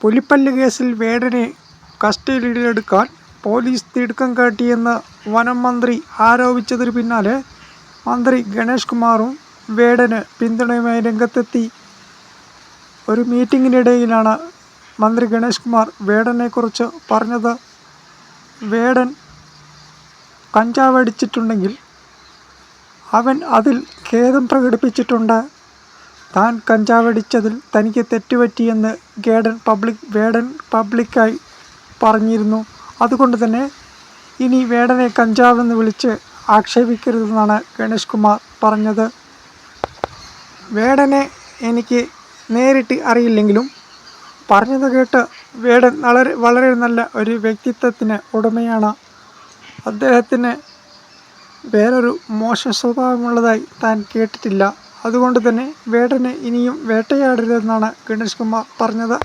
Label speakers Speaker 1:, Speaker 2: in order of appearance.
Speaker 1: പുലിപ്പല്ല് കേസിൽ വേടനെ കസ്റ്റഡിയിലെടുക്കാൻ പോലീസ് തിടുക്കം കാട്ടിയെന്ന് വനം മന്ത്രി ആരോപിച്ചതിന് പിന്നാലെ മന്ത്രി ഗണേഷ് കുമാറും വേടന് പിന്തുണയുമായി രംഗത്തെത്തി. ഒരു മീറ്റിങ്ങിനിടയിലാണ് മന്ത്രി ഗണേഷ് കുമാർ വേടനെക്കുറിച്ച് പറഞ്ഞത്. വേടൻ കഞ്ചാവടിച്ചിട്ടുണ്ടെങ്കിൽ അവൻ അതിൽ ഖേദം പ്രകടിപ്പിച്ചിട്ടുണ്ട്. താൻ കഞ്ചാവടിച്ചതിൽ തനിക്ക് തെറ്റുപറ്റിയെന്ന് വേടൻ പബ്ലിക്കായി പറഞ്ഞിരുന്നു. അതുകൊണ്ട് തന്നെ ഇനി വേടനെ കഞ്ചാവെന്ന് വിളിച്ച് ആക്ഷേപിക്കരുതെന്നാണ് ഗണേഷ് കുമാർ പറഞ്ഞത്. വേടനെ എനിക്ക് നേരിട്ട് അറിയില്ലെങ്കിലും പറഞ്ഞത് കേട്ട് വേടൻ വളരെ നല്ല ഒരു വ്യക്തിത്വത്തിന് ഉടമയാണ്. അദ്ദേഹത്തിന് വേറൊരു മോശ സ്വഭാവമുള്ളതായി താൻ കേട്ടിട്ടില്ല. അതുകൊണ്ട് തന്നെ വേടനെ ഇനിയും വേട്ടയാടരുതെന്നാണ് ഗണേഷ് കുമാർ പറഞ്ഞത്.